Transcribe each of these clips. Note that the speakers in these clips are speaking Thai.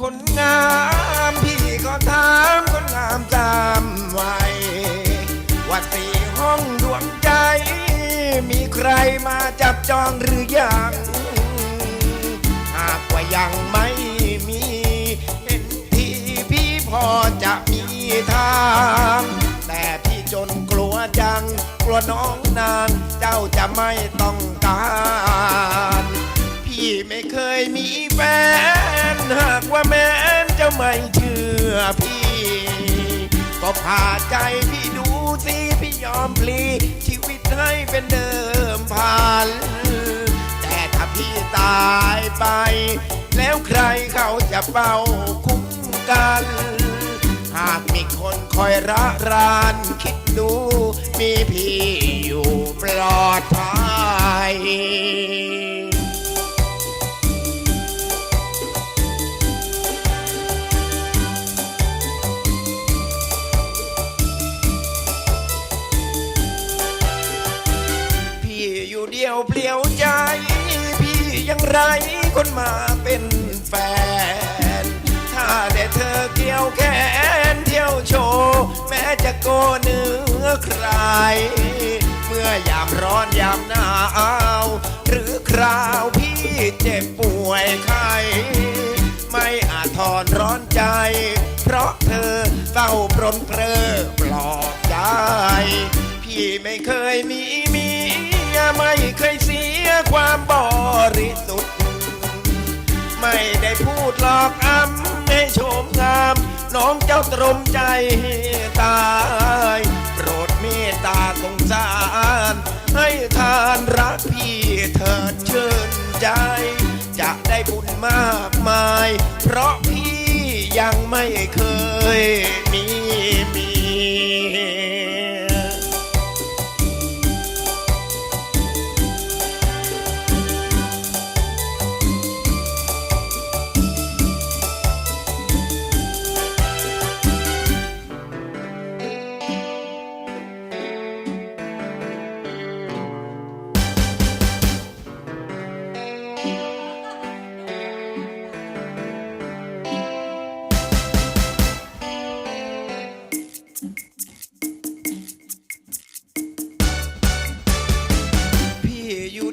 คนงามพี่ก็ถามคนงามจำไว้ว่าสี่ห้องดวงใจ มีใครมาจับจองหรือยัง หากว่ายังไม่มี เห็นทีพี่พอจะมีทางแต่พี่จนกลัวจัง กลัวน้องนาง เจ้าจะไม่ต้องการ พี่ไม่เคยมีแฟน หากว่าแม้นจะไม่เชื่อพี่ ก็พาใจพี่ดูสิพี่ยอมพลี ชีวิตให้เป็นเดิมพัน แต่ถ้าพี่ตายไป แล้วใครเขาจะเฝ้าคุ้มกัน หากมีคนคอยระรานคิดดูมีพี่ เดียวเปลี่ยวใจ พี่ยังไรคนมาเป็นแฟน ถ้าแต่เธอเกี่ยวแขนเที่ยวโชว์แม้จะโกเนื้อใคร เมื่อยามร้อนยามหนาวหรือคราวพี่เจ็บป่วยไข้ไม่อาจทอนร้อนใจ เพราะเธอเศร้าปรนเปรอปลอบใจ พี่ไม่เคยมีมี ยไม่เคยเสียความบริสุทธิ์ ไม่ได้พูดหลอกอ้ำให้โฉมงาม น้องเจ้าตรมใจตาย โปรดเมตตาสงสาร ให้ทานรักพี่เถิดเชิญใจ จะได้บุญมากมาย เพราะพี่ยังไม่เคย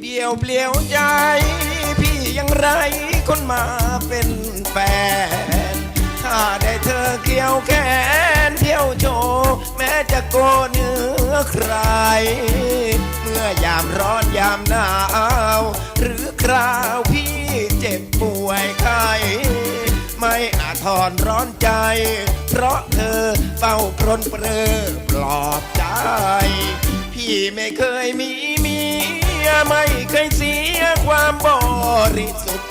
อยู่เดียวเปลี่ยวใจ พี่ยังไรคนมาเป็นแฟน ถ้าได้เธอเกี่ยวแขนเที่ยวโชว์แม้จะโกเนื้อใคร เมื่อยามร้อนยามหนาว หรือคราวพี่เจ็บป่วยไข้ไม่อาจทอนร้อนใจ เพราะเธอเฝ้าปรนเปรอปลอบใจ พี่ไม่เคยมีเมีย ยไม่เคยเสียความบริสุทธิ์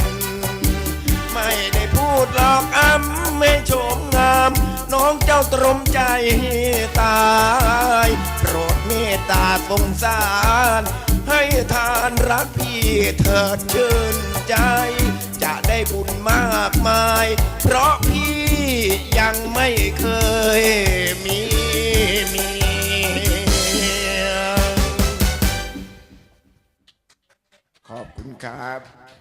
ไม่ได้พูดหลอกอ้ำไม่ชมงาม น้องเจ้าตรมใจตาย โปรดเมตตาสงสาร ให้ทานรักพี่เถิดเชิญใจ